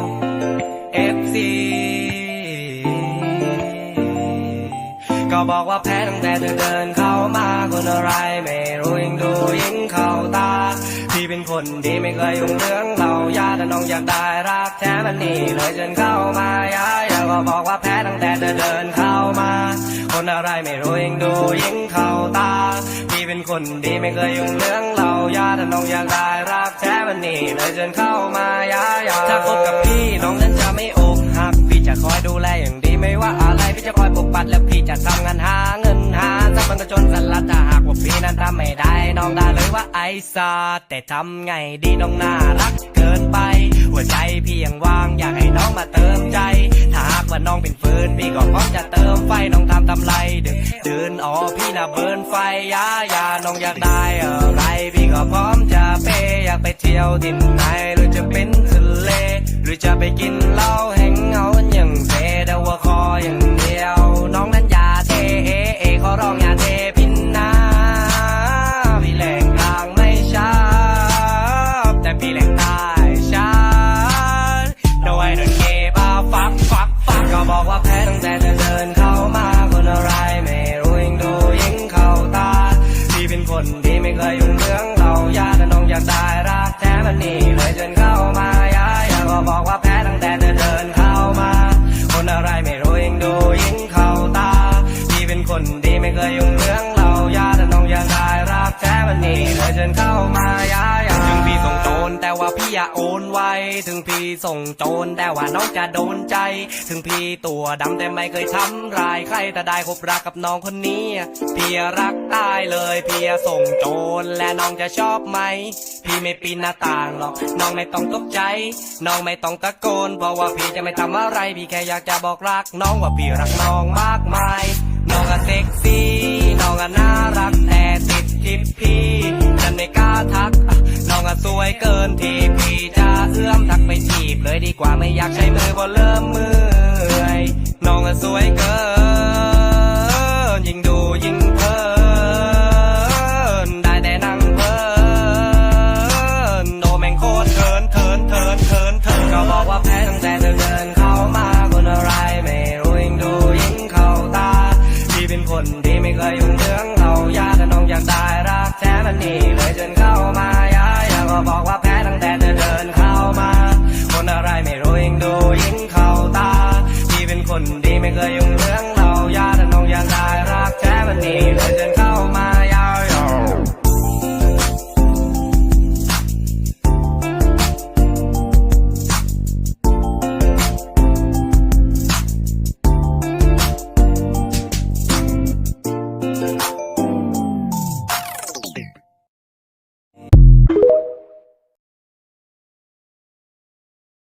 ลเอฟซีก็บอกว่าแพ้ตั้งแต่เธอเดินเข้ามาคนอะไรไม่รู้ยิ่งดูยิ่งเข้าตาพี่เป็นคนดีไม่เคยยุ่งเรื่องเหล่าญาติน้องอยากได้รักแท้มันนี่เลยจนเข้ามายายแล้วก็บอกว่าแพ้ตั้งแต่เธอเดินเข้ามา คนอะไรไม่รู้ยิ่งดูยิ่งเข้าตาพี่เป็นคนดีไม่เคยยุ่งเรื่องเหล่าญาติน้องอยากได้รักแท้ มันนี่เลยจนเข้ามายายาถ้าคบกับพี่น้องนั้นจะไม่อกหัก พี่จะคอยดูแลอย่างดีไม่ว่าอะไรพี่จะคอยปกปัดและพี่จะทำงานหาเงินหาทรัพย์มันก็จนสลัดถ้าหากว่าพี่นั้นทำไม่ได้น้องได้เลยว่าไอซาแต่ทำไงดีน้องน่ารักเกินไป หัวใจพี่ยังว่างอยากให้น้องมาเติมใจ ถ้าหากว่าน้องเป็นฟืนพี่ก็พร้อมจะเติมไฟน้องทำทำไรดึกดื่นอ๋อพี่น่ะเบิร์นไฟยายาน้องอยากได้อะไรพี่ก็พร้อมจะเปย์ ยากไปเที่ยวที่ไหนหรือจะเป็นทะเล หรือจะไปกินเหล้าแหงเงาอย่างเทแต่ว่าคออย่างเดียว น้องนั้นอย่าเทเอเอขอร้องอย่าเทพินนาพี่แหลงทางไม่ชอบแต่พี่แหลงใต้ชัดโดยโดนเกบาฟักฟักฟักก็บอกว่าแพ้ตั้งแต่เธอเดินเข้ามาคนอะไรไม่รู้ยิงดูยิ่งเข้าตาพี่เป็นคนดีไม่เคย บอกว่าแพ้ตั้งแต่เธอ อย่าโอนไว ถึงพี่ส่งโจรแต่ว่าน้องจะโดนใจ ถึงพี่ตัวดำแต่ไม่เคยทำร้ายใครแต่ได้คบรักกับน้องคนนี้ พี่รักตายเลยพี่ส่งโจรและน้องจะชอบไหม พี่ไม่ปีนหน้าต่างหรอก น้องไม่ต้องตกใจ น้องไม่ต้องตะโกน เพราะว่าพี่จะไม่ทำอะไร พี่แค่อยากจะบอกรัก น้องว่าพี่รักน้องมากมาย น้องอะเซ็กซี่ น้องอะน่ารักแต่ติดทิปพี่ฉันไม่กล้าทัก สวยเกินที่พี่จะเอื้อมทักไปฉีบเลยดีกว่าไม่อยากใช้มือเพราะเริ่มเมื่อยน้องสวยเกิน